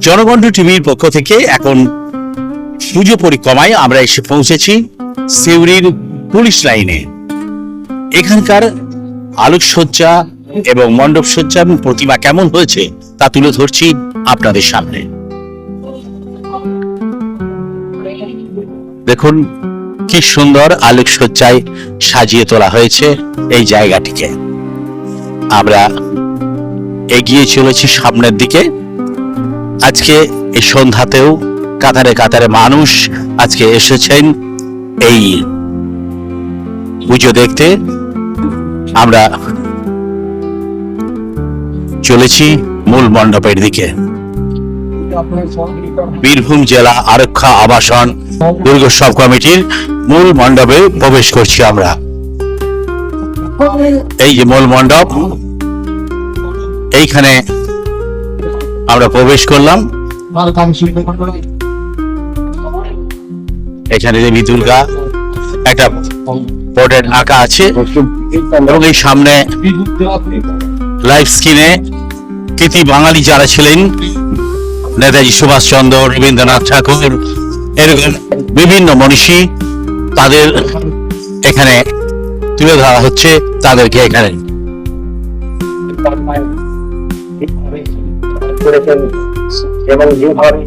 জনকণ্ঠ টিভির পক্ষ থেকে এখন পুজো পরিক্রমায় আমরা এসে পৌঁছেছি সিউড়ির পুলিশ লাইনে। এখানকার আলোকসজ্জা এবং মণ্ডপসজ্জা এবং প্রতিমা কেমন হয়েছে তা তুলে ধরছি আপনাদের সামনে। দেখুন, কি সুন্দর আলোকসজ্জায় সাজিয়ে তোলা হয়েছে এই জায়গাটিকে। আমরা এগিয়ে চলেছি সামনের দিকে। আজকে এই সন্ধ্যাতেও কাতারে কাতারে মানুষ আজকে এসেছেন এই পুজো দেখতে। আমরা চলেছি মূল মণ্ডপের দিকে। বীরভূম জেলা আরক্ষা আবাসন দুর্গোৎসব কমিটির মূল মণ্ডপে প্রবেশ করছি আমরা। এই যে মূল মণ্ডপ, এইখানে আমরা প্রবেশ করলাম। এখানে দেবী দুর্গা একটা পোর্ট্রেট আঁকা আছে এবং এই সামনে লাইভ স্ক্রিনে কৃতি বাঙালি যারা ছিলেন নেতাজি সুভাষচন্দ্র রবীন্দ্রনাথ ঠাকুর এরকম বিভিন্ন মনীষী তাদের এখানে তুলে ধরা হচ্ছে তাদেরকে এখানে। করেছেন এবং যেভাবে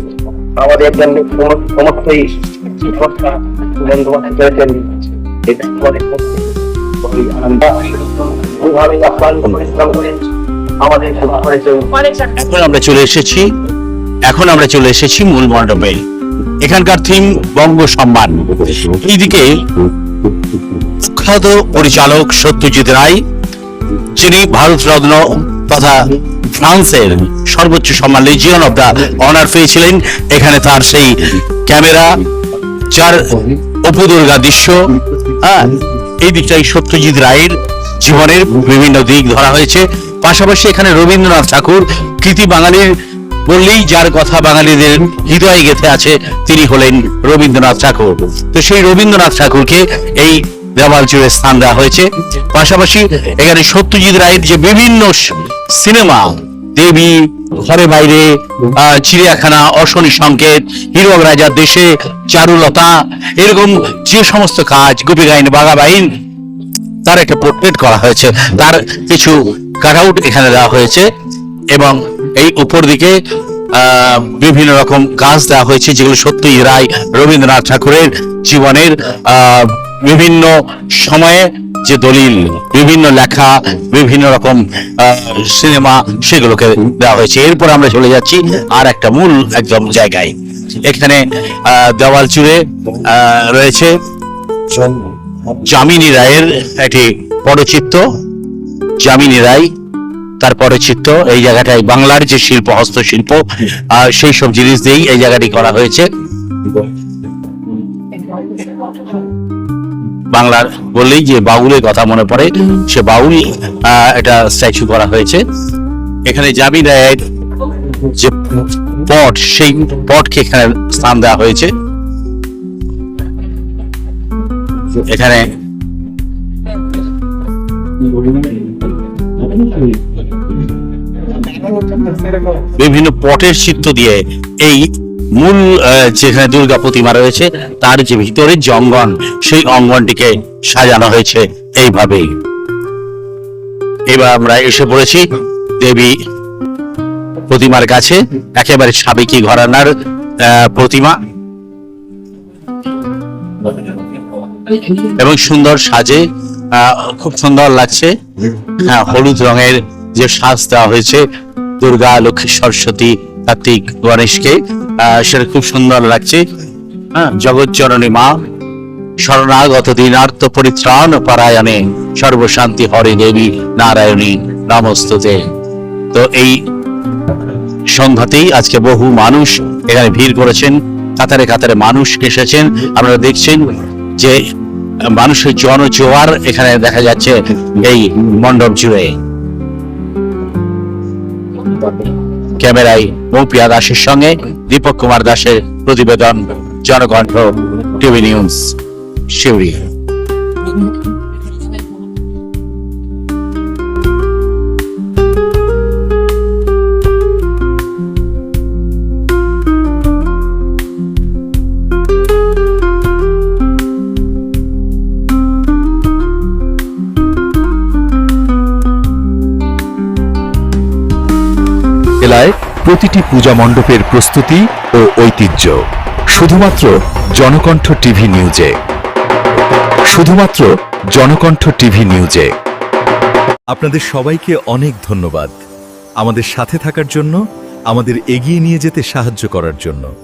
আমাদের জন্য করেছেন এখন আমরা চলে এসেছি, এখন আমরা চলে এসেছি মূল মণ্ডপে। এখানকার থিম বঙ্গ সম্মান। এইদিকে পরিচালক সত্যজিৎ রায়, যিনি ভারত রত্ন তথা ফ্রান্সের সর্বোচ্চ সম্মান লিজিয়ন অব দ্য অনার পেয়েছিলেন। এখানে তার সেই ক্যামেরা, যার অপুদুর্গা দৃশ্য হ্যাঁ এই দিকটাই সত্যজিৎ রায়ের জীবনের বিভিন্ন দিক ধরা হয়েছে। পাশাপাশি এখানে রবীন্দ্রনাথ ঠাকুর, কৃতি বাঙালির বললেই যার কথা বাঙালিদের হৃদয়ে গেথে আছে, তিনি হলেন রবীন্দ্রনাথ ঠাকুর। তো সেই রবীন্দ্রনাথ ঠাকুরকে এই দেওয়াল জুড়ে স্থান দেওয়া হয়েছে। পাশাপাশি এখানে সত্যজিৎ রায়ের যে বিভিন্ন সিনেমা, দেবী, ঘরে বাইরে চিড়িয়াখানা, অশনি সংকেত হীরক রাজার দেশে চারুলতা, এরকম যে সমস্ত কাজ গোপী গাইন বাঘাবাইন, তার একটা পোর্ট্রেট করা হয়েছে। তার কিছু কাটআউট এখানে দেওয়া হয়েছে এবং এই উপর দিকে বিভিন্ন রকম গাছ দেওয়া হয়েছে, যেগুলো সত্যই রায়, রবীন্দ্রনাথ ঠাকুরের জীবনের বিভিন্ন সময়ে যে দলিল, বিভিন্ন লেখা, বিভিন্ন রকম সিনেমা সেগুলোকে দেওয়া হয়েছে। এরপর আমরা চলে যাচ্ছি আর একটা মূল একদম জায়গায়। এখানে দেওয়াল জুড়ে রয়েছে যামিনী রায়ের একটি পরচিত্র যামিনী রায়, তার পরচিত্র এই জায়গাটায় বাংলার যে শিল্প, হস্তশিল্প সেই সব জিনিস দিয়েই এই জায়গাটি করা হয়েছে। বাংলার বললেই যে বাউলের কথা মনে পড়ে, সে বাউল এটা স্ট্যাচু করা হয়েছে। এখানে জামিন রায়ের যে পট, সেই পটকে এখানে স্থান দেওয়া হয়েছে। এখানে বিভিন্ন পটের চিত্র দিয়ে এই মূল যেখানে দুর্গা প্রতিমা রয়েছে, তার যে ভিতরে যে অঙ্গন সেই অঙ্গনটিকে সাজানো হয়েছে এইভাবেই। এবার আমরা এসে পড়েছি দেবী প্রতিমার কাছে, একেবারে সাবেকি ঘরানার প্রতিমা। এবং সুন্দর সাজে খুব সুন্দর লাগছে। হ্যাঁ হলুদ রঙের যে সাজ দেওয়া হয়েছে, দুর্গা, লক্ষ্মী, সরস্বতী কার্তিক গণেশকে সেটা খুব সুন্দর লাগছে। হ্যাঁ জগৎ জননী মা, শরণাগত দিনার্থ পরিত্রাণ পারায়ণে সর্বশান্তি হরে দেবী নারায়ণী নমস্তুতে। তো এই সন্ধ্যাতেই আজকে বহু মানুষ এখানে ভিড় করেছেন, কাতারে কাতারে মানুষ এসেছেন। আপনারা দেখছেন যে মানুষের জনজোয়ার এখানে দেখা যাচ্ছে এই মণ্ডপ জুড়ে। ক্যামেরায় মৌপিয়া দাসের সঙ্গে দীপক কুমার দাসের প্রতিবেদন জনকণ্ঠ টিভি নিউজ শিউরি। জেলায় প্রতিটি পূজা মণ্ডপের প্রস্তুতি ও ঐতিহ্য। শুধুমাত্র জনকণ্ঠ টিভি নিউজে। শুধুমাত্র জনকণ্ঠ টিভি নিউজে। আপনাদের সবাইকে অনেক ধন্যবাদ। আমাদের সাথে থাকার জন্য, আমাদের এগিয়ে নিয়ে যেতে সাহায্য করার জন্য।